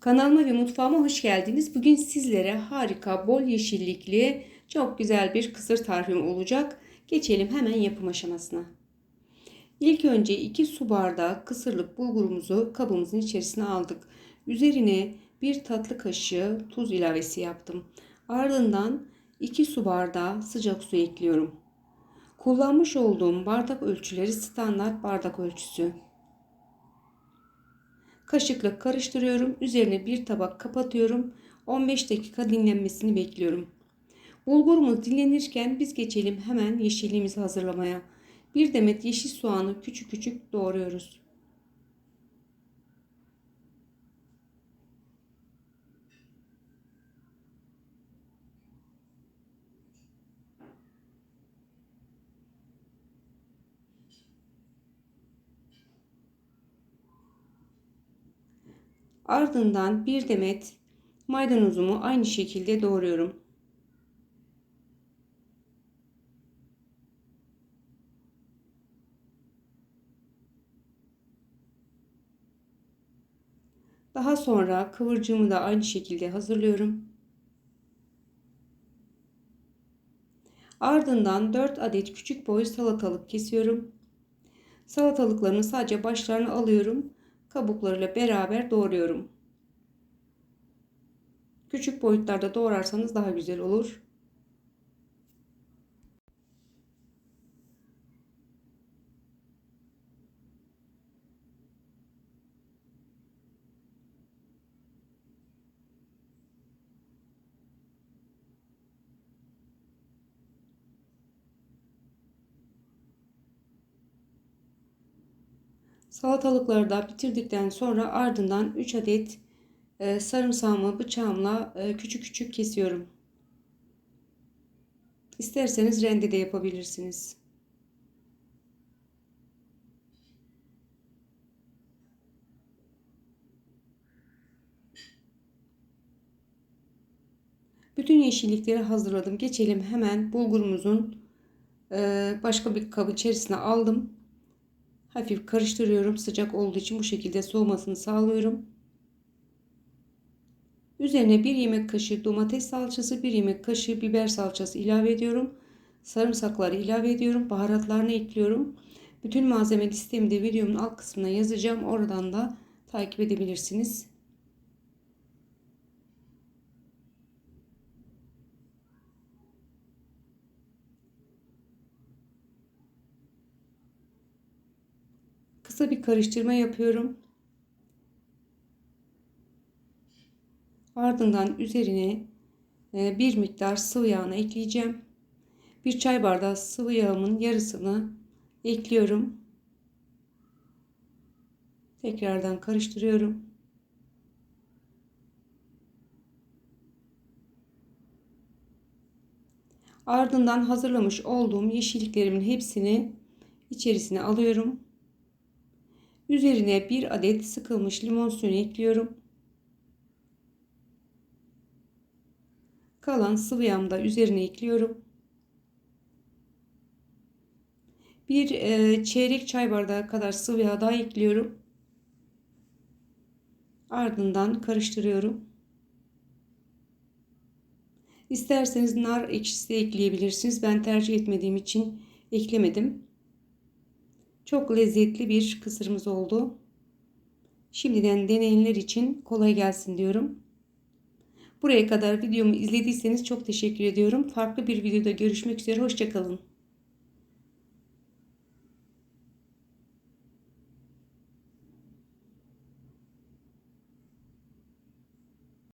Kanalıma ve mutfağıma hoş geldiniz. Bugün sizlere harika, bol yeşillikli, çok güzel bir kısır tarifim olacak. Geçelim hemen yapım aşamasına. İlk önce 2 su bardağı kısırlık bulgurumuzu kabımızın içerisine aldık. Üzerine 1 tatlı kaşığı tuz ilavesi yaptım. Ardından 2 su bardağı sıcak su ekliyorum. Kullanmış olduğum bardak ölçüleri standart bardak ölçüsü. Kaşıkla karıştırıyorum. Üzerine bir tabak kapatıyorum. 15 dakika dinlenmesini bekliyorum. Bulgurumuz dinlenirken biz geçelim hemen yeşilliğimizi hazırlamaya. Bir demet yeşil soğanı küçük küçük doğruyoruz. Ardından bir demet maydanozumu aynı şekilde doğruyorum. Daha sonra kıvırcığımı da aynı şekilde hazırlıyorum. Ardından 4 adet küçük boy salatalık kesiyorum. Salatalıklarını sadece başlarını alıyorum kabuklarıyla beraber doğruyorum. Küçük boyutlarda doğrarsanız daha güzel olur. Salatalıkları da bitirdikten sonra ardından 3 adet e, sarımsağımı bıçağımla e, küçük küçük kesiyorum. İsterseniz rende de yapabilirsiniz. Bütün yeşillikleri hazırladım. Geçelim hemen bulgurumuzun e, başka bir kabı içerisine aldım. Hafif karıştırıyorum. Sıcak olduğu için bu şekilde soğumasını sağlıyorum. Üzerine bir yemek kaşığı domates salçası, bir yemek kaşığı biber salçası ilave ediyorum. Sarımsakları ilave ediyorum. Baharatlarını ekliyorum. Bütün malzeme listemi de videomun alt kısmına yazacağım. Oradan da takip edebilirsiniz. Kısa bir karıştırma yapıyorum. Ardından üzerine e, bir miktar sıvı yağını ekleyeceğim. Bir çay bardağı sıvı yağımın yarısını ekliyorum. Tekrardan karıştırıyorum. Ardından hazırlamış olduğum yeşilliklerimin hepsini içerisine alıyorum. Üzerine bir adet sıkılmış limon suyu ekliyorum. Kalan sıvı da üzerine ekliyorum. Bir e, çeyrek çay bardağı kadar sıvı yağ daha ekliyorum. Ardından karıştırıyorum. İsterseniz nar ekşisi ekleyebilirsiniz. Ben tercih etmediğim için eklemedim. Çok lezzetli bir kısırımız oldu. Şimdiden deneyenler için kolay gelsin diyorum. Buraya kadar videomu izlediyseniz çok teşekkür ediyorum. Farklı bir videoda görüşmek üzere. Hoşçakalın.